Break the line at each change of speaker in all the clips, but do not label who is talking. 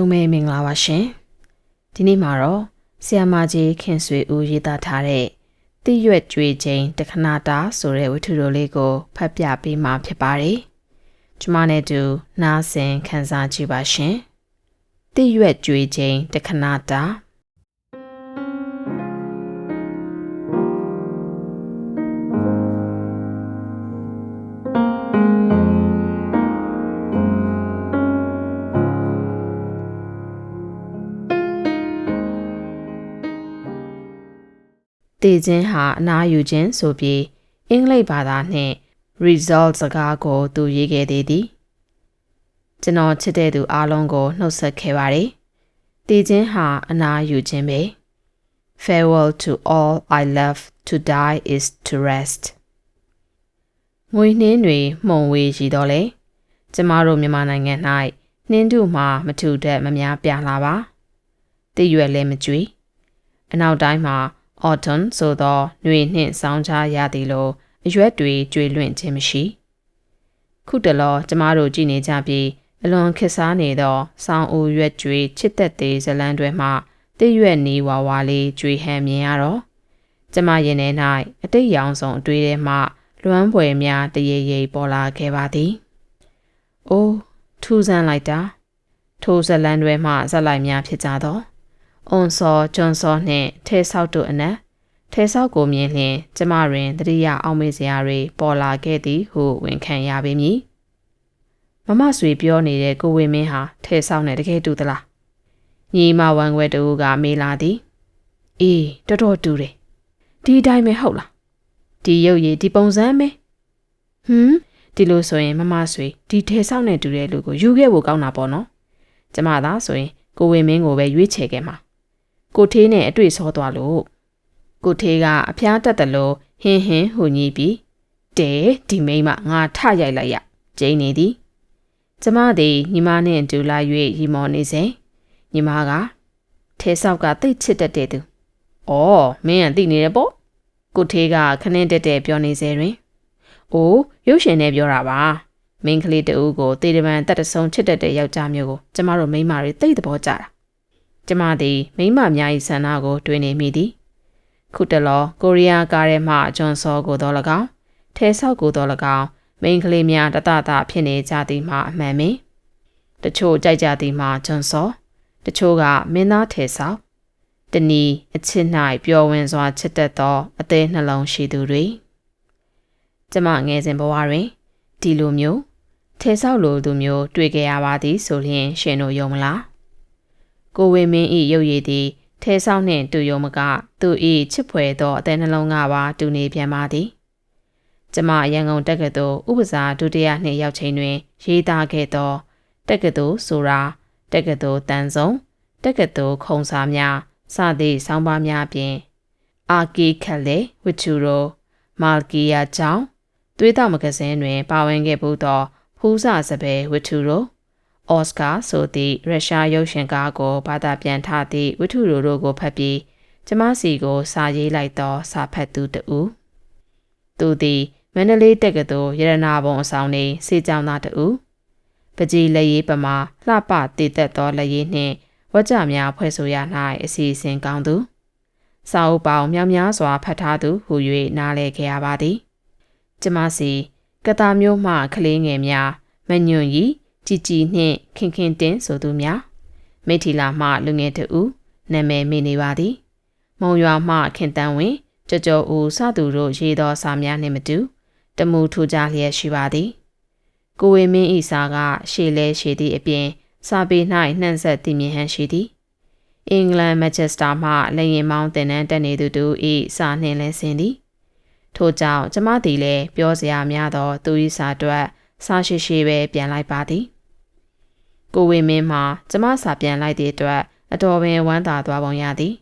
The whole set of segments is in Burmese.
လုံးပဲမင်္ဂလာပါရှင်ဒီနေ့မှာတော့ဆီယမကြီးခင်ဆွေဦးရေးသားထားတဲ့တိရွက်ကြွေချင်းတခဏတာဆိုတဲ့ဝတ္ထုတော်လေးကိုဖတ်ပြပေးမှာဖြစ်ပါတယ်ကျွန်မနဲ့တူနားဆင်ခံစားကြည့်ပါရှင်တိရွက်ကြွေချင်းတခဏတာ တည်ခြင်းဟာအနာယူခြင်းဆိုပြီးအင်္ဂလိပ်ဘာသာနှင့် result စကားကိုသူရေးခဲ့သေးသည်ကျွန်တော်ချစ်တဲ့သူအားလုံးကိုနှုတ်ဆက်ခဲ့ပါတယ်တည်ခြင်းဟာအနာယူခြင်းပဲ farewell to all i love to die is to rest ငွေနှင်းတွေမှုံဝေးရှိတော့လေကျမတို့မြန်မာနိုင်ငံ၌နှင်းတို့မှမထူတတ်မများပြလာပါတည်ရွယ်လည်းမကြွေအနောက်တိုင်းမှာ autumn ဆိုသောຫນွေနှင့်ဆောင်းချားရသည်လိုအရွက်တွေကျွေလွင့်ခြင်းမရှိခုတလောကျမတို့ကြည်နေကြပြီးအလွန်ခက်စားနေသောဆောင်းဦးရွက်ကျွေချစ်သက်သေးဇလန်းတွေမှတည့်ရွက်နီးဝါဝါလေးကျွေဟန်မြင်ရတော့ကျမရင်ထဲ၌အတိတ်ရောင်ဆုံးအတွေ့ထဲမှလွမ်းပွေများတရေရိပ်ပေါ်လာခဲ့ပါသည်။အိုးထူးဆန်းလိုက်တာထိုဇလန်းတွေမှဇက်လိုက်များဖြစ်ကြတော့ အွန်စောဂျွန်စောနှင့်ထဲဆောက်တို့အနက်ထဲဆောက်ကိုမြင်လျင်ကျမတွင်တတိယအောင်မေးစရာတွေပေါ်လာခဲ့သည်ဟုဝန်ခံရပေမည်မမဆွေပြောနေတဲ့ကိုဝင်းမင်းဟာထဲဆောက်နဲ့တကယ်တူသလားညီမဝမ်ခွဲတူကမေးလာသည်အေးတော်တော်တူတယ်ဒီအတိုင်းပဲဟုတ်လားဒီရုပ်ရည်ဒီပုံစံပဲဟွန်းဒီလိုဆိုရင်မမဆွေဒီထဲဆောက်နဲ့တူတဲ့လူကိုယူခဲ့ဖို့ကောင်းတာပေါ့နော်ကျမသာဆိုရင်ကိုဝင်းမင်းကိုပဲရွေးချယ်ခဲ့မှာ ကိုထေးနဲ့အတွေ့ဆောသွားလို့ကိုထေးကအဖျားတက်တယ်လို့ဟင်းဟင်းဟူညည်းပြီးတဲဒီမိမငါထရိုက်လိုက်ရကျင်းနေသည်ကျမသည်ညီမနှင့်အတူလာ၍ရီမော်နေစဉ်ညီမကထဲဆောက်ကတိတ်ချစ်တတ်တဲ့သူ။အော်မင်းကသိနေတယ်ပေါ့။ကိုထေးကခဏတက်တက်ပြောနေစေတွင်။အိုးရုပ်ရှင်နဲ့ပြောတာပါ။မင်းကလေးတူကိုတေတပံတက်တဆုံချစ်တတ်တဲ့ယောက်ျားမျိုးကိုကျမတို့မိန်းမတွေသိတဲ့ဘောကြတာ။ ကျမသည်မိန်းမများ၏ဆန္ဒကို တွေးနေမိသည်။ခုတလောကိုရီးယားကားထဲမှဂျွန်စောကိုတော့၎င်းထဲဆောက်ကိုတော့၎င်းမိန်းကလေးများတတတဖြစ်နေကြသည်မှာအမှန်ပင်တချို့ကြိုက်ကြသည်မှာဂျွန်စောတချို့ကမင်းသားထဲဆောက်တနည်းအချစ်၌ပျော်ဝင်စွာချစ်တတ်သောအသေးနှလုံးရှိသူတွေကျမငယ်စဉ်ဘဝတွင်ဒီလိုမျိုးထဲဆောက်လိုသူမျိုးတွေ့ကြရပါသည်ဆိုလျှင်ရှင်တို့ယုံမလား ကိုဝင်းမင်းဤရုပ်ရည်သည်ထဲဆောက်နှင့်တူယုံမကသူဤချစ်ဖွယ်သောအသေးနှလုံးကပါတူနေပြန်ပါသည်ကျမရန်ကုန်တက္ကသိုလ်ဥပစာဒုတိယနှစ်ရောက်ချိန်တွင် ရေးသားခဲ့သောတက္ကသိုလ်ဆိုတာတက္ကသိုလ်တန်းစုံတက္ကသိုလ်ခုံစာများစသည့်ဆောင်းပါးများဖြင့်အာကီခက်လေဝချူရိုမာကီယာကျောင်းသွေးတော်မဂဇင်းတွင် ပါဝင်ခဲ့မှုသောဖူးစာစပယ်ဝထူရို အော်စကာဆိုသည့်ရုရှားရုပ်ရှင်ကားကိုဘာသာပြန်ထားသည့်ဝထူရိုတို့ကိုဖတ်ပြီးကျမစီကိုစာရေးလိုက်သောစာဖတ်သူတူသူသည်မန္တလေးတက္ကသိုလ်ရတနာဘုံအဆောင်နေစေကြောင်းသားတူပကြီးလက်ရေးပမာလှပတည်သက်သောလက်ရေးနှင့်ဝကြများဖွဲ့ဆိုရ၌အစီအစဉ်ကောင်းသူစာအုပ်ပေါင်းများများစွာဖတ်ထားသူဟူ၍နားလည်ခဲ့ရပါသည် ကျမစီကတာမျိုးမှကလေးငယ်များမညွန့်ရီ ကြည်ကြည်နှင့်ခင်ခင်တင်းဆိုသူများမိထီလာမှလူငယ်တူနာမည်မိနေပါသည်မုံရွာမှခင်တန်းဝင်ကြော်ကြော်ဦးစသူတို့ရေးသောစာများနှင့်မတူတမူထူကြလျက်ရှိပါသည်ကိုဝေမင်းဤစာကရှေလဲရှေသည့်အပြင်စာပေ၌နှံ့ဆက်တည်မြင်ဟန်ရှိသည်အင်္ဂလန်မန်ချက်စတာမှလက်ရင်မောင်းတင်နန်းတက်နေသူတို့ဤစာနှင့်လဲဆင်းသည်ထို့ကြောင့်ကျမသည်လည်းပြောစရာများသောသူ၏စာအတွက်စာရှိရှိပဲပြန်လိုက်ပါသည် ကိုဝေမင်းမှာကျမစာပြန်လိုက်သည့်အတွက်အတော်ပင်ဝမ်းသာသွားပုံရသည်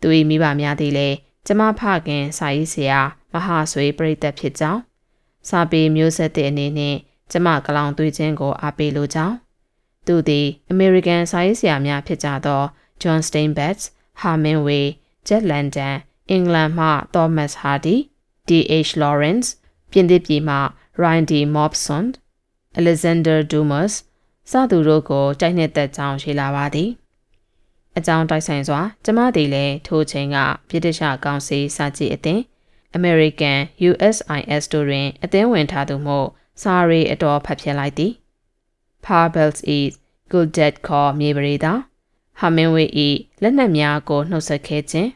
သူ၏မိဘများသည်လည်းကျမဖခင်စာရေးဆရာမဟာဆွေပြိသက်ဖြစ်ကြောင်းစာပေမျိုးဆက်တဲ့အနေနဲ့ကျမကလောင်သွေးချင်းကိုအားပေးလိုကြောင်းသူသည် American စာရေးဆရာများဖြစ်ကြသော John Steinbeck, Hemingway, Jack London, အင်္ဂလန်မှ Thomas Hardy, D.H. Lawrence, ပြင်သစ်ပြည်မှ Ryan D. Mobson, Alexander Dumas, စသူတို့ကိုကြိုက်နှစ်သက်ကြောင်းရှိလာပါသည်အကြောင်းတိုက်ဆိုင်စွာကျမသည်လည်းထိုချိန်ကပြည်တရှကောင်စီစာကြည့်အသင်း American USIS တို့တွင်အသင်းဝင်ထားသူမို့စာရီအတော်ဖတ်ပြလိုက်သည် Parbels is good dead call မြေပရိသာ Hemingway ၏လက်နက်များကိုနှုတ်ဆက်ခဲ့ခြင်း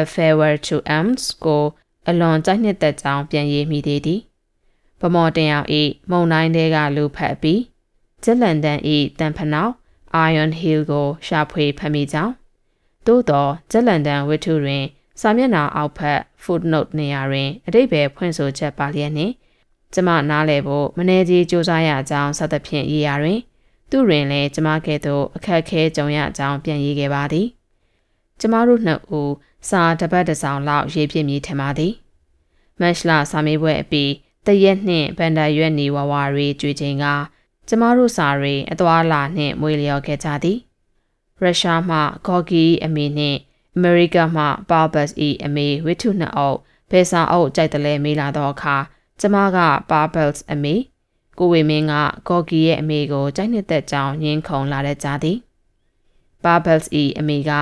A farewell to arms ကိုအလွန်ကြိုက်နှစ်သက်ကြောင်းပြန်ရေးမိသေးသည်ဗမော်တင်အောင်၏မုံတိုင်းတဲကလူဖတ်ပြီး ဂျက်လန်ဒန်၏တန်ဖနောက် Iron Hill ကိုရှာဖွေဖမ်းမိကြောင်းသို့သောဂျက်လန်ဒန်ဝတ္ထုတွင်စာမျက်နှာအောက်ဖက် footnote နေရာတွင်အတိတ်ပဲဖွင့်ဆိုချက်ပါလျက်နှင့်ကျမနားလည်ဖို့မနေကြီးစူးစမ်းရကြောင်းစသဖြင့်ရေးရာတွင် သူတွင်လည်းကျမကဲ့သို့အခက်ခဲကြုံရကြောင်းပြန်ရေးခဲ့ပါသည်ကျမတို့နှစ်ဦးစာတပတ်တစ်စောင်လောက်ရေးပြမည်ထင်ပါသည်မက်ရှလာစာမေးပွဲအပြီးတရက်နှင့်ဗန်ဒါရွက်နေဝဝရီကြွေချိန်က ကျမတို့စာရီအသွာလာနှင့်မွေလျော်ခဲ့ကြသည်ရုရှားမှဂေါ်ဂီအမေနှင့်အမေရိကမှပါဘတ်၏အမေဝိထုနှစ်အုပ်ဘယ်စာအုပ်ကြိုက်တယ်လဲမေးလာတော့အခါကျမကပါဘတ်အမေကိုဝေမင်းကဂေါ်ဂီရဲ့အမေကိုကြိုက်နှစ်သက်ကြောင်းညင်းခုန်လာတဲ့ကြားသည်ပါဘတ်၏အမေက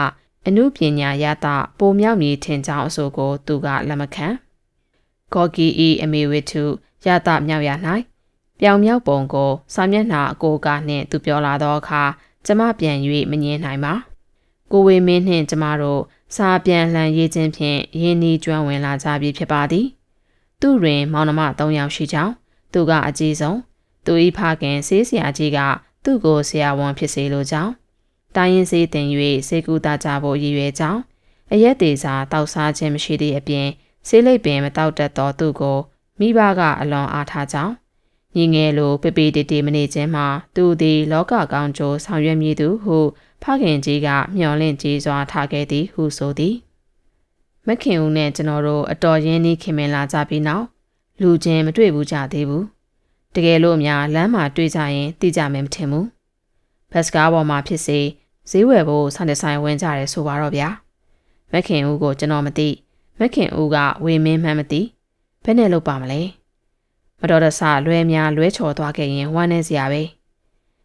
အမှုပညာရတာပိုမြောက်မည်ထင်ကြောင်းအဆိုကို သူကလက်မခံဂေါ်ဂီ၏အမေဝိထုရတာမြောက်ရ၌ ပြောင်မြောက်ပုံကိုစာမျက်နှာအကိုကနှင့်သူပြောလာသောအခါကျမပြန်၍မငင်းနိုင်ပါကိုဝေမင်းနှင့်ကျမတို့စာပြန်လှန်ရေးခြင်းဖြင့်ရင်းနှီးကျွမ်းဝင်လာကြပြီဖြစ်ပါသည်သူတွင်မောင်နှမ၃ယောက်ရှိကြောင်းသူကအကြီးဆုံးသူ၏ဖခင်ဆေးဆရာကြီးကသူ့ကိုဆရာဝန်ဖြစ်စေလိုကြောင်းတိုင်းရင်းစေးတင်၍စေကူတာကြဖို့ရည်ရွယ်ကြောင်းအရက်သေးစာတောက်စားခြင်းမရှိသည့်အပြင်ဆေးလိပ်ပင်မတောက်တတ်သောသူကိုမိဘကအလွန်အားထားကြောင်း ညီငယ်လိုပေပေတေတေမနေခြင်းမှာသူသည်လောကကောင်းကျိုးဆောင်ရွက်မည်သူဟုဖခင်ကြီးကမျှော်လင့်ကြီးစွာထားခဲ့သည်ဟုဆိုသည်မခင်ဦးနဲ့ကျွန်တော်တို့အတော်ရင်းနှီးခင်မင်လာကြပြီးနောက်လူချင်းမတွေ့ဘူးကြသေးဘူးတကယ်လို့များလမ်းမှာတွေ့ကြရင်သိကြမယ်မထင်ဘူးဘတ်စကားပေါ်မှာဖြစ်စေဈေးဝယ်ဖို့ဆန်တဆိုင်ဝင်ကြတယ်ဆိုပါတော့ဗျာမခင်ဦးကိုကျွန်တော်မသိမခင်ဦးကဝေမင်းမှန်းမသိဘယ်နဲ့လုပ်ပါမလဲ မတော်တဆလွဲများလွဲချော်သွားခဲ့ရင်ဝမ်းနေစရာပဲ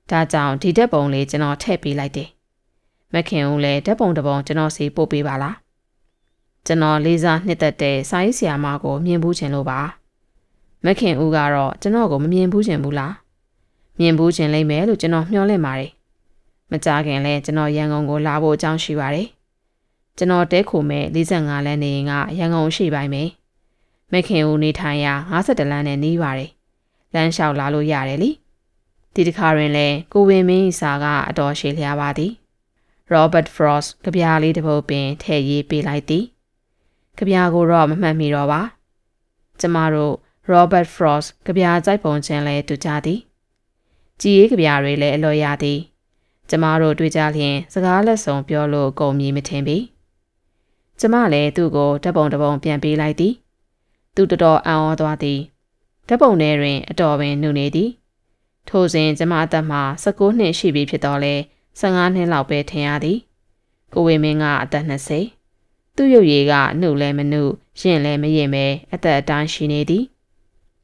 ဒါကြောင့်ဒီတက်ပုံလေးကျွန်တော်ထည့်ပေးလိုက်တယ်မခင်ဦးလည်းတက်ပုံတစ်ပုံကျွန်တော်စီပို့ပေးပါလားကျွန်တော်လေးစားနှစ်သက်တဲ့စာရေးဆရာမကိုမြင်ဘူးချင်လို့ပါမခင်ဦးကတော့ကျွန်တော်ကိုမမြင်ဘူးချင်ဘူးလားမြင်ဘူးချင်လိမ့်မယ်လို့ကျွန်တော်မျှော်လင့်ပါတယ်မကြခင်လဲကျွန်တော်ရန်ကုန်ကိုလာဖို့အကြောင်းရှိပါတယ်ကျွန်တော်တဲခိုမဲ့45လမ်းနေရင်ကရန်ကုန်ရှိပိုင်းမယ် မခင်ဦးနေထိုင်ရာ52လမ်းနဲ့နီးပါတယ်လမ်းလျှောက်လာလို့ရတယ်လीဒီတစ်ခါရင်လဲကိုဝင်းမင်းစာကအတော်ရှည်လျားပါသည် Robert Frost ကြပြားလေးတစ်ပုဒ်ပင်ထည့်ရေးပေးလိုက်သည်ကြပြားကိုတော့မမှတ်မိတော့ပါကျမတို့ Robert Frost ကြပြားကြိုက်ပုံချင်းလဲတူကြသည်ကြည်ရေးကြပြားတွေလည်းအလော်ရသည်ကျမတို့တွေ့ကြလျင် စကားလက်ဆောင်ပြောလို့ကုန်မည်မထင်ပေကျမလည်းသူ့ကိုဓပုံတပုံပြန်ပေးလိုက်သည် သူတော်တော်အံ့ဩသွားသည်ဓပုံထဲတွင် အတော်ပင်နှုတ်နေသည် ထိုစဉ်ကျမအသက်မှာ19နှစ်ရှိပြီဖြစ်တော့လဲ15နှစ်လောက်ပဲထင်ရသည် ကိုဝေမင်းကအသက်20သူ့ရုပ်ရည်ကနှုတ်လဲမနှုတ်ရင်လဲမရင်ပဲအသက်အတိုင်းရှိနေသည်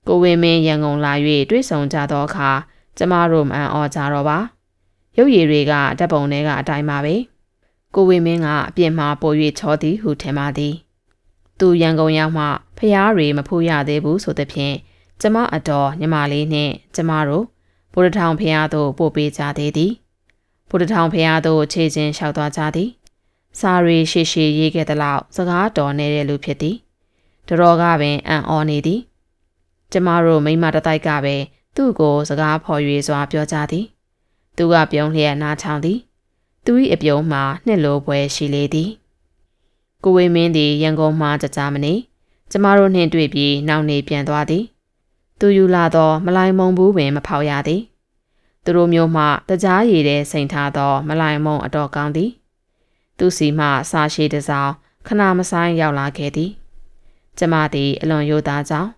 ကိုဝေမင်းရန်ကုန်လာ၍တွေ့ဆုံကြသောအခါကျမတို့မအံ့ဩကြတော့ပါရုပ်ရည်တွေကဓပုံထဲကအတိုင်းပါပဲကိုဝေမင်းကအပြင်မှာပို၍ချောသည်ဟုထင်ပါသည် သူရန်ကုန်ရောက်မှဖျားတွေမဖို့ရသေးဘူးဆိုသဖြင့်ကျမအတော်ညီမလေးနှင့်ကျမတို့ဗုဒ္ဓထောင်ဖျားသို့ပို့ပေးကြသေးသည်ဗုဒ္ဓထောင်ဖျားသို့ခြေချင်းလျှောက်သွားကြသည်စာရီရှေရှေရေးခဲ့သလောက်စကားတော်နေတဲ့လူဖြစ်သည်တတော်ကပင်အံ့ဩနေသည်ကျမတို့မိမတတိုက်ကပဲသူ့ကိုစကားဖော်၍စွာပြောကြသည်သူကပြုံးလျက်နားချောင်းသည်သူ၏အပြုံးမှာနှစ်လိုပွဲရှိလေသည် ကိုဝေမင်းသည်ရန်ကုန်မှကြကြမနေကျမတို့နှင့်တွေ့ပြီးနောက်နေပြန်သွားသည်သူယူလာသော မလိုင်မုံဘူးပင်မဖောက်ရသည်သူတို့မျိုးမှတကြားရည်တဲ့စိန်ထားသော မလိုင်မုံအတော်ကောင်းသည်သူစီမှစာရှိတစောင်းခဏမဆိုင်ရောက်လာခဲ့သည်ကျမသည်အလွန်ရိုသားကြောင်း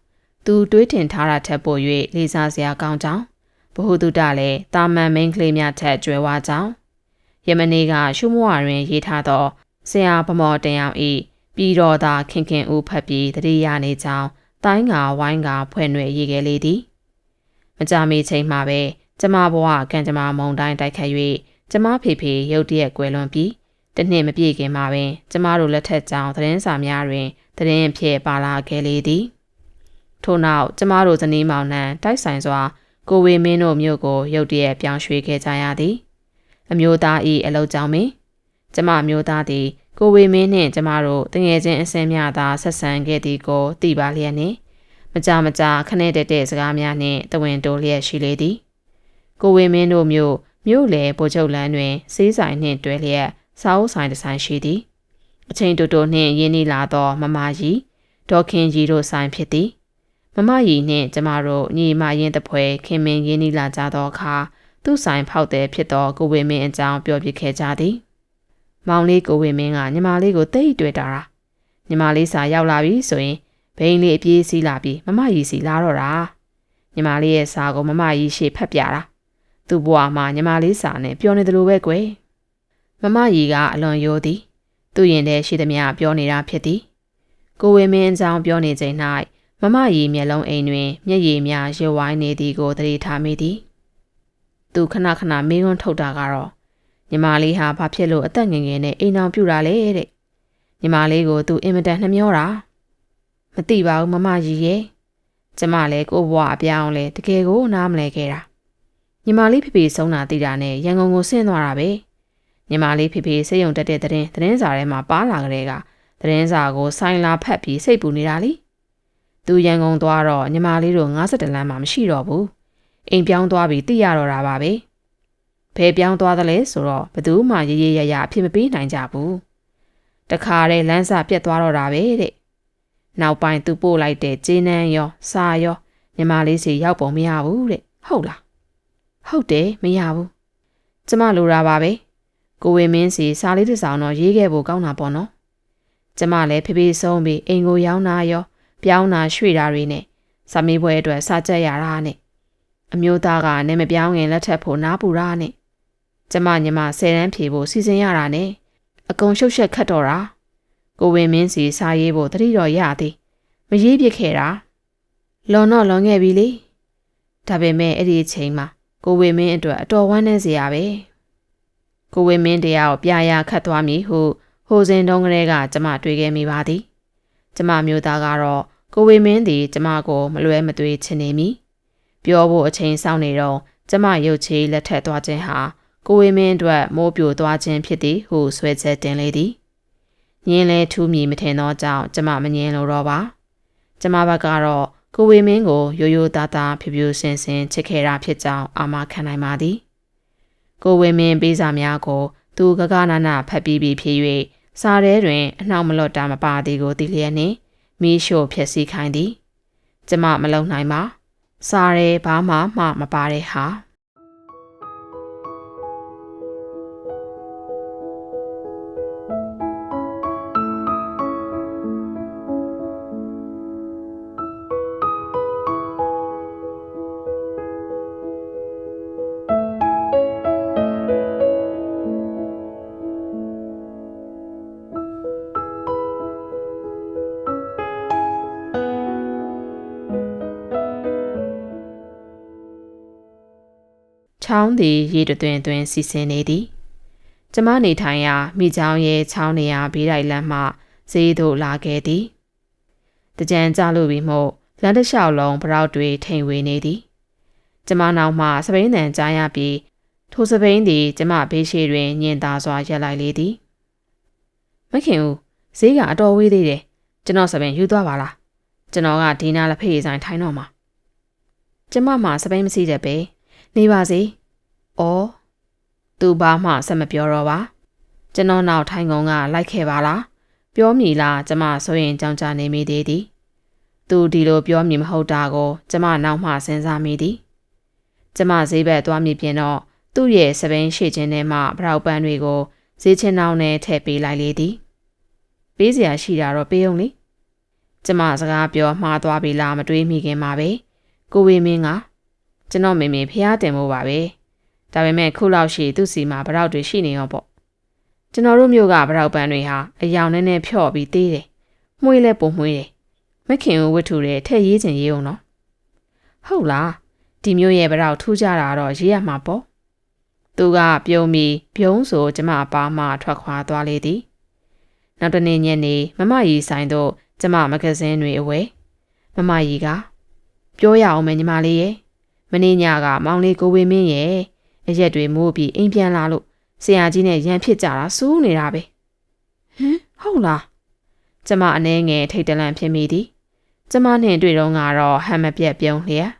သူတွေးထင်ထားတာထက်ပို၍လေးစားစရာကောင်းကြောင်းဘ ഹു တုတလည်းတာမန်မိန်းကလေးများထက်ကျွဲဝါကြောင်းယမနေ့ကရှုမွာတွင်ရေးထားသော ဆရာဗမော်တင်အောင်ဤပြည်တော်သာခင်ခင်ဦးဖတ်ပြီးတတိယနေကြောင်းတိုင်းငါဝိုင်းကဖွဲ့နွယ်ရေးခဲ့လေသည်မကြမီချိန်မှာပဲကျမဘဝကံကြမ္မာမုံတိုင်းတိုက်ခတ်၍ကျမဖေဖေရုတ်တရက်ကွယ်လွန်ပြီးတစ်နှစ်မပြည့်ခင်မှာပင်ကျမတို့လက်ထက်ကြောင်သတင်းစာများတွင်သတင်းအဖြစ်ပါလာခဲ့လေသည်ထို့နောက်ကျမတို့ဇနီးမောင်နှံတိုက်ဆိုင်စွာ ကိုဝေမင်းတို့မြို့ကိုရုတ်တရက်ပြောင်းရွှေ့ခဲ့ကြရသည် အမျိုးသား၏အလုပ်ကြောင့်ပင်ကျမအမျိုးသားသည် ကိုဝေမင်းနှင့်ကျမတို့တငယ်ချင်းအစင်းများသာဆက်ဆံခဲ့သည်ကိုသိပါလျက်နှင့်မကြမကြခနဲ့တက်တဲ့စကားများနှင့်တဝင်းတိုးလျက်ရှိလေသည်ကိုဝေမင်းတို့မြို့မြို့လေဗိုလ်ချုပ်လန်းတွင်စေးဆိုင်နှင့်တွဲလျက်စာအုပ်ဆိုင်တစ်ဆိုင်ရှိသည်အချိန်တူတူနှင့်ရင်းနှီးလာသောမမကြီးဒေါခင်ကြီးတို့ဆိုင်ဖြစ်သည်မမကြီးနှင့်ကျမတို့ညီမရင်တပွဲခင်မင်ရင်းနှီးလာကြသောအခါသူ့ဆိုင်ဖောက်တဲ့ဖြစ်သောကိုဝေမင်းအကြောင်းပြောပြခဲ့ကြသည် မောင်လေးကိုဝေမင်းကညီမလေးကိုတိတ်တွေ့တာတာညီမလေးစာရောက်လာပြီဆိုရင်ဘိန်းလေးအပြေးစီးလာပြီးမမကြီးစီလာတော့တာညီမလေးရဲ့စာကိုမမကြီးရှေ့ဖတ်ပြတာသူ့ဘဝမှာညီမလေးစာနဲ့ပြောနေတယ်လို့ပဲကွယ်မမကြီးကအလွန်ရိုးသည်သူ့ရင်ထဲရှိသမျှပြောနေတာဖြစ်သည်ကိုဝေမင်းအကြောင်းပြောနေချိန်၌မမကြီးမျက်လုံးအိမ်တွင်မျက်ရည်များရွဝိုင်းနေသည်ကိုသတိထားမိသည်သူခဏခဏမေးခွန်းထုတ်တာကတော့ ညီမလေးဟာဘာဖြစ်လို့အသက်ငယ်ငယ်နဲ့အိမ်အောင်ပြူတာလဲတဲ့ညီမလေးကိုသူအင်မတန်နှမျောတာမသိပါဘူးမမကြီးရဲ့ကျမလည်းကို့ဘဝအပြောင်းလဲတကယ်ကိုနားမလဲခဲ့တာညီမလေးဖေဖေဆုံးတာသိတာနဲ့ရန်ကုန်ကိုဆင်းသွားတာပဲညီမလေးဖေဖေစိတ်ယုံတက်တဲ့သတင်းသတင်းစာထဲမှာပါလာကြတဲ့ကသတင်းစာကိုဆိုင်လာဖတ်ပြီးစိတ်ပူနေတာလေသူရန်ကုန်သွားတော့ညီမလေးတို့52လမ်းမှာမရှိတော့ဘူးအိမ်ပြောင်းသွားပြီးသိရတော့တာပါပဲ ဘယ်ပြောင်းသွားသလဲဆိုတော့ဘသူမှရေရေရရအဖြစ်မပေးနိုင်ကြဘူးတခါတည်းလမ်းစာပြတ်သွားတော့တာပဲတဲ့နောက်ပိုင်းသူပို့လိုက်တဲ့ဂျင်းနန်းရောစာရောညီမလေးစီရောက်ပုံမရဘူးတဲ့ဟုတ်လားဟုတ်တယ်မရဘူးကျမလိုတာပါပဲကိုဝေမင်းစီစာလေးတစ်စောင်တော့ရေးခဲ့ဖို့ကောင်းတာပေါ့နော်ကျမလည်းဖေဖေဆုံးပြီးအိမ်ကိုရောင်းတာရောပြောင်းတာရွှေ့တာတွေနဲ့စာမေးပွဲအတွက်စာကြက်ရတာနဲ့အမျိုးသားကနေမပြောင်းခင်လက်ထပ်ဖို့နားပူတာနဲ့ ကျမညီမဆယ်တန်းဖြေဖို့စီစဉ်ရတာနဲ့အကုန်ရှုပ်ရှက်ခတ်တော့တာကိုဝင်းမင်းစီစာရေးဖို့တတိတော်ရသည်မရေးပြခဲ့တာလွန်တော့လွန်ခဲ့ပြီလေဒါပေမဲ့အဲ့ဒီအချိန်မှာကိုဝင်းမင်းအတွက်အတော်ဝမ်းနည်းစရာပဲကိုဝင်းမင်းတရားကိုပြာရခတ်သွားမည်ဟုဟိုစဉ်တုန်းကလေးကကျမတွေ့ခဲ့မိပါသည်ကျမမျိုးသားကတော့ကိုဝေမင်းသည်ကျမကိုမလွဲမသွေချင်နေမည်ပြောဖို့အချိန်စောင့်နေတော့ကျမရုပ်ချေးလက်ထက်သွားခြင်းဟာ ကိုဝေမင်းအတွက်မိုးပြိုသွားခြင်းဖြစ်သည်ဟုဆွဲချက်တင်လေသည်ညင်းလဲထူးမြည်မထင်သောကြောင့်ကျမမငင်းလို့တော့ပါကျမဘက်ကတော့ကိုဝေမင်းကိုရိုးရိုးသားသားဖြူဖြူစင်စင်ချစ်ခဲ့တာဖြစ်ကြောင်းအာမခံနိုင်ပါသည်ကိုဝေမင်းပေးစာများကို သူကကနာနာဖတ်ပြီးပြီဖြစ်၍စားထဲတွင်အနှောက်မလွတ်တာမပါသည်ကိုသိလျက်နှင့်မီးရှို့ဖျက်ဆီးခိုင်းသည် ကျမမလုံနိုင်ပါစားရဲဘာမှမှမပါတဲ့ဟာ ချောင်းသည်ရေတွင်တွင်စီစဉ်နေသည်ကျမနေထိုင်ရာမိချောင်းရဲ့ချောင်းနေရာဘေးတိုက်လမ်းမှဈေးသို့လာခဲ့သည်တကြံကြလို့ပြီးမို့လမ်းတစ်လျှောက်လုံးပရောက်တွေထိန်ဝေနေသည်ကျမနောက်မှစပိန်တန်ကြားရပြီးထိုစပိန်သည်ကျမဘေးရှိတွင်ညင်သာစွာရက်လိုက်လေသည်မခင်ဦးဈေးကအတော်ဝေးသေးတယ်ကျွန်တော်စပိန်ယူသွားပါလားကျွန်တော်ကဒီနာလက်ဖေးဆိုင်ထိုင်းတော့မှာကျမမှစပိန်မစီတဲ့ပဲနေပါစေ။ အော်သူဘာမှဆက်မပြောတော့ပါ။ကျွန်တော်နောက်ထိုင်ကုန်ကလိုက်ခဲ့ပါလား။ပြောမိလားကျမဆိုရင်ကြောင်ကြနေမိသေးသည်။သူဒီလိုပြောမိမဟုတ်တာကိုကျမနောက်မှစဉ်းစားမိသည်။ကျမဈေးဘက်သွားမိပြင်တော့သူ့ရဲ့စပိန်ရှေ့ချင်းထဲမှဗရောက်ပန်းတွေကိုဈေးချင်းနှောင်းနဲ့ထည့်ပေးလိုက်လေသည်။ပေးစရာရှိတာတော့ပေးအောင်လေ။ကျမစကားပြောမှားသွားပြီလားမတွေးမိခင်မှာပဲ။ကိုဝေမင်းကကျွန်တော်မေမေဖျားတင်ဖို့ပါပဲ ဒါပေမဲ့ခုလောက်ရှိသူ့စီမှာဗရောက်တွေရှိနေရောပေါ့ကျွန်တော်တို့မျိုးကဗရောက်ပန်းတွေဟာအယောင်နဲ့နဲ့ဖြော့ပြီးသေးတယ်မှုေးလဲပုံမှုေးတယ်မခင်ဝတ်ထူတဲ့ထက်ရေးချင်ရေးအောင်နော်ဟုတ်လားဒီမျိုးရဲ့ဗရောက်ထူးကြတာတော့ရေးရမှာပေါ့သူကပြုံးပြီးပြုံးဆိုကျမအပါမှထွက်ခွာသွားလေသည်နောက်တနေ့ညနေမမကြီးဆိုင်တို့ကျမမဂဇင်းတွေအဝဲမမကြီးကပြောရအောင်မယ်ညီမလေးရဲ့မင်းညကမောင်လေးကိုဝေမင်းရဲ့ အရက်တွေမိုးပြီးအိမ်ပြန်လာလို့ဆရာကြီးနဲ့ရန်ဖြစ်ကြတာစူးနေတာပဲဟမ်ဟုတ်လားကျမအနှဲငယ်ထိတ်တလန့်ဖြစ်မိသည်ကျမနဲ့တွေ့တော့ကတော့ဟမ်မပြက်ပြုံးလျက်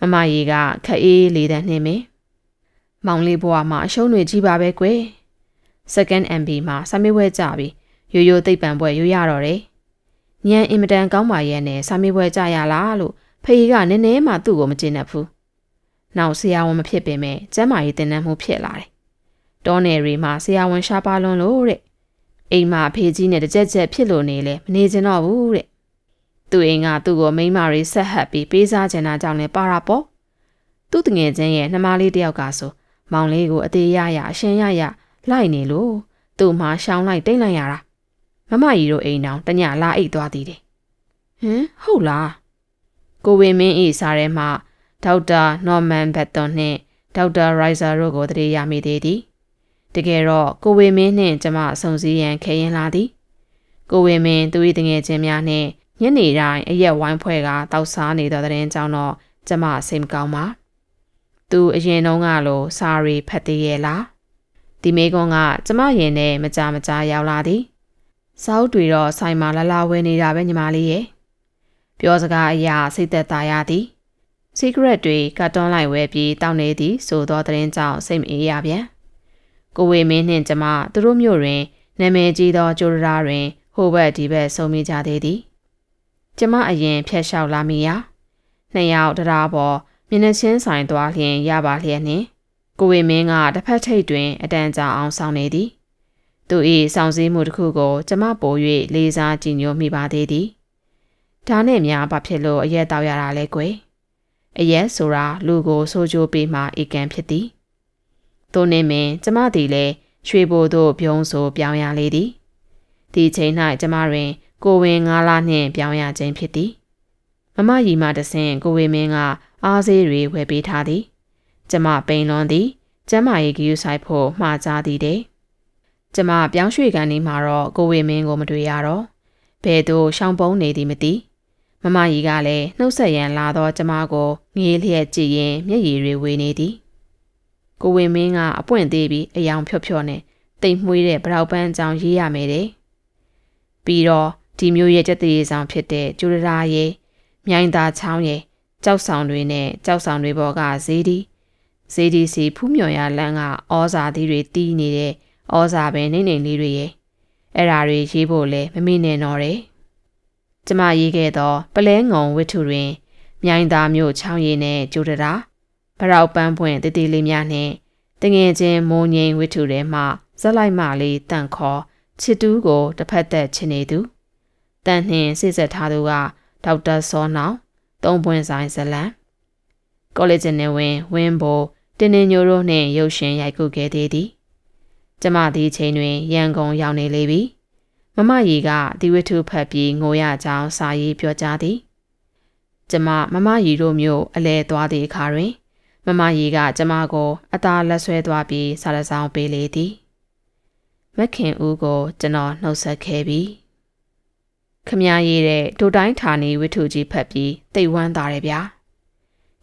မမကြီးကခအေးလေးတဲ့နှင်းမင်းမောင်လေးဘွားမှာအရှုံးတွေကြီးပါပဲကွယ် second MB မှာစာမေးပွဲကြပြီးရိုးရိုးသိပ်ပံပွဲရိုးရတော့တယ်ညံအင်မတန်ကောင်းပါရဲ့နဲ့စာမေးပွဲကြရလားလို့ဖေးကနည်းနည်းမှသူ့ကိုမကျေနပ်ဘူး နောက်ဆရာဝန်မဖြစ်ပေမဲ့ကျမ်းမာရေးတင်နန်းမှုဖြစ်လာတယ်တောနယ်ရီမှာဆရာဝန်ရှားပါလွန်းလို့တဲ့အိမ်မှာဖေးကြီးနဲ့တကြက်ကြက်ဖြစ်လို့နေလဲမနေချင်တော့ဘူးတဲ့သူ့အိမ်ကသူ့ကိုမိန်းမတွေဆက်ဟပ်ပြီးပေးစားချင်တာကြောင့်လည်းပါတာပေါ့သူ့တငယ်ချင်းရဲ့နှမလေးတယောက်ကဆိုမောင်လေးကိုအသေးရရအရှင်ရရလိုက်နေလို့သူ့မှာရှောင်းလိုက်တိတ်လိုက်ရတာမမကြီးတို့အိမ်အောင်တညလာအိတ်သွားသေးတယ်ဟမ်ဟုတ်လားကိုဝေမင်းဤစားထဲမှာ ဒေါက်တာနော်မန်ဘက်သွန်နှင့်ဒေါက်တာရိုက်ဇာတို့ကိုတရေရမိသေးသည်တကယ်တော့ကိုဝေမင်းနှင့်ကျမဆုံစည်းရန်ခဲရင်လာသည်ကိုဝေမင်းသူ၏တငယ်ချင်းများနှင့်ညနေတိုင်းအရက်ဝိုင်းဖွဲ့ကတောက်စားနေသောတဲ့ကြောင့်တော့ကျမစိတ်မကောင်းပါသူအရင်တုန်းကလိုစာရီဖတ်သေးရဲ့လားဒီမေကွန်ကကျမရင်နဲ့မကြမကြရောက်လာသည်စောက်တွေတော့ဆိုင်မှာလလာဝဲနေတာပဲညီမလေးရဲ့ပြောစကားအရာစိတ်သက်သာရသည် secret တွေကတ်တွန်းလိုက်ဝဲပြီးတောင်းနေသည်ဆိုသောသတင်းကြောင့်စိတ်မအေးရပြန်ကိုဝေမင်းနှင့်ကျမသူတို့မျိုးတွင်နာမည်ကြီးသောကျိုးရာတွင်ဟိုဘက်ဒီဘက်ဆုံမိကြသေးသည်ကျမအရင်ဖျက်လျှောက်လာမိရာနှစ်ယောက်တရားပေါ်မျက်နှာချင်းဆိုင်သွားလျင်ရပါလျက်နှင့်ကိုဝေမင်းကတစ်ဖက်ထိပ်တွင်အတန်ကြာအောင်ဆောင်နေသည်သူ၏ဆောင်စည်းမှုတစ်ခုကို ကျမပို၍လေးစားကြည်ညိုမိပါသေးသည်ဒါနဲ့များဘာဖြစ်လို့အရက်တောက်ရတာလဲကွယ် အရက်ဆိုတာလူကိုဆိုးကြိုးပေးမှဧကန်ဖြစ်သည်သူနှင့်မင်းကျမသည်လည်းရွှေဘိုတို့ပြုံးဆိုပြောင်းရလေသည်ဒီချိန်၌ကျမတွင် ကိုဝင်ငါးလနှင့်ပြောင်းရခြင်းဖြစ်သည်မမကြီးမှတဆင်ကိုဝေမင်းကအားစေးတွေဝယ်ပေးထားသည်ကျမပိန်လွန်သည်ကျမရဲ့ဂီယူဆိုင်ဖို့မှားကြသည်တဲ့ကျမပြောင်းရွှေ့ကန်နေမှာတော့ကိုဝေမင်းကိုမတွေ့ရတော့ဘယ်သို့ရှောင်းပုံးနေသည်မသိ မမကြီးကလည်းနှုတ်ဆက်ရန်လာတော့ကျမကိုငေးလျက်ကြည့်ရင်မျက်ရည်တွေဝေနေသည်ကိုဝေမင်းကအပွင့်သေးပြီးအယောင်ဖြော့ဖြော့နဲ့တိမ်မွှေးတဲ့ဗရောက်ပန်းကြောင်ရေးရမယ်တဲ့ပြီးတော့ဒီမျိုးရဲ့ကြက်တရေဆောင်ဖြစ်တဲ့ကျူရရာရဲ့မြိုင်သာချောင်းရဲ့ကြောက်ဆောင်တွေနဲ့ကြောက်ဆောင်တွေပေါ်ကဇေဒီဇေဒီစီဖူးမြော်ရလန်းကဩဇာသီးတွေတီးနေတဲ့ဩဇာပဲနေနေလေးတွေရဲ့အဲ့ဓာတွေရေးဖို့လဲမမေ့နဲ့တော့တယ် ကျမရေးခဲ့သော ပလဲငုံဝိထုတွင် မြိုင်သာမျိုးချောင်းရည်နဲ့ကျိုးတရာဗရောက်ပန်းပွင့်တတိလေးများနှင့်တငယ်ချင်းမိုးငိမ်ဝိထုထဲမှဇက်လိုက်မလေးတန့်ခေါ်ချစ်တူးကိုတစ်ဖက်သက်ချင်နေသူတန်နှင်းစစ်ဆက်ထားသူကဒေါက်တာစောနောင်သုံးပွင့်ဆိုင်ဇလန်ကောလိပ်နယ်ဝင်ဝင်းဘိုတင်းနေညိုတို့နှင့်ရုပ်ရှင်ရိုက်ကူခဲ့သေးသည်ကျမဒီချိန်တွင်ရန်ကုန်ရောက်နေလေပြီ မမကြီးကဒီဝတ္ထုဖတ်ပြီးငိုရကြောင်းစာရေးပြောကြားသည်ကျမမမကြီးတို့မျိုးအလဲသွားသည့်အခါတွင် မမကြီးကကျမကိုအသာလက်ဆွဲသွားပြီးစာရဆောင်ပေးလေသည်မခင်ဦးကိုကျွန်တော်နှုတ်ဆက်ခဲ့ပြီးခမည်းရေးတဲ့ဒိုတိုင်းဌာနေဝတ္ထုကြီးဖတ်ပြီးသိဝမ်းသာတယ်ဗျာ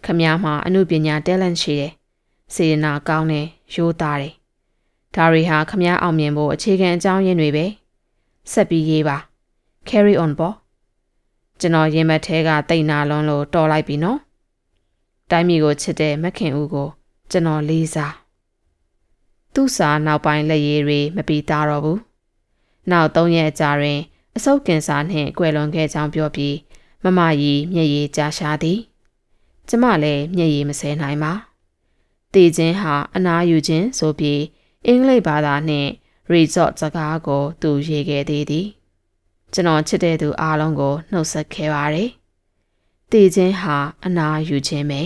ခမည်းမှာအမှုပညာ talent ရှိတယ်စေရနာကောင်းတယ်ရိုးသားတယ်ဒါတွေဟာခမည်းအောင်မြင်ဖို့အခြေခံအကြောင်းရင်းတွေပဲ ဆက်ပြီးရေးပါ carry on ပေါ့ကျွန်တော်ရင်မက်ထဲကတိတ်နာလွန်းလို့တော်လိုက်ပြီနော်တိုင်းပြည်ကိုချစ်တဲ့မခင်ဦးကို ကျွန်တော်လေးစားသူ့စာနောက်ပိုင်းလက်ရည်တွေမပီတာတော့ဘူးနောက်၃ရက်ကြာတွင်အဆုတ်ကင်ဆာနှင့်ကွယ်လွန်ခဲ့ကြောင်းပြောပြီးမမကြီးမျက်ရည်ကြာရှာသည်ကျမလည်းမျက်ရည်မစဲနိုင်ပါတည်ခြင်းဟာအနာယူခြင်းဆိုပြီးအင်္ဂလိပ်ဘာသာနှင့် resort စကားကို သူရေးခဲ့သေးသည်ကျွန်တော်ချစ်တဲ့သူအားလုံးကိုနှုတ်ဆက်ခဲ့ပါတယ်တည်ခြင်းဟာအနာယူခြင်းပဲ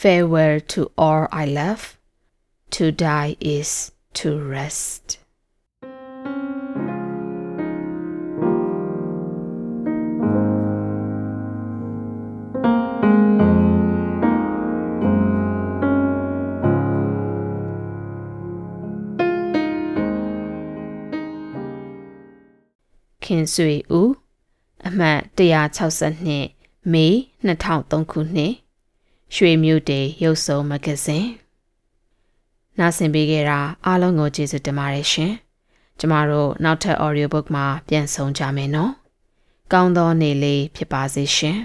Farewell to all I love to die is to rest ခင်ဆွေဦးအမှတ်162မေ2003ခုနှစ်ရွှေမြို့တေရုပ်စုံမဂ္ဂဇင်းနားဆင်ပေးခဲ့တာအားလုံးကိုကျေးဇူးတင်ပါတယ်ရှင်ကျမတို့နောက်ထပ် audio book မှာပြန်ဆောင်ကြမယ်နော်ကောင်းသောနေ့လေးဖြစ်ပါစေရှင်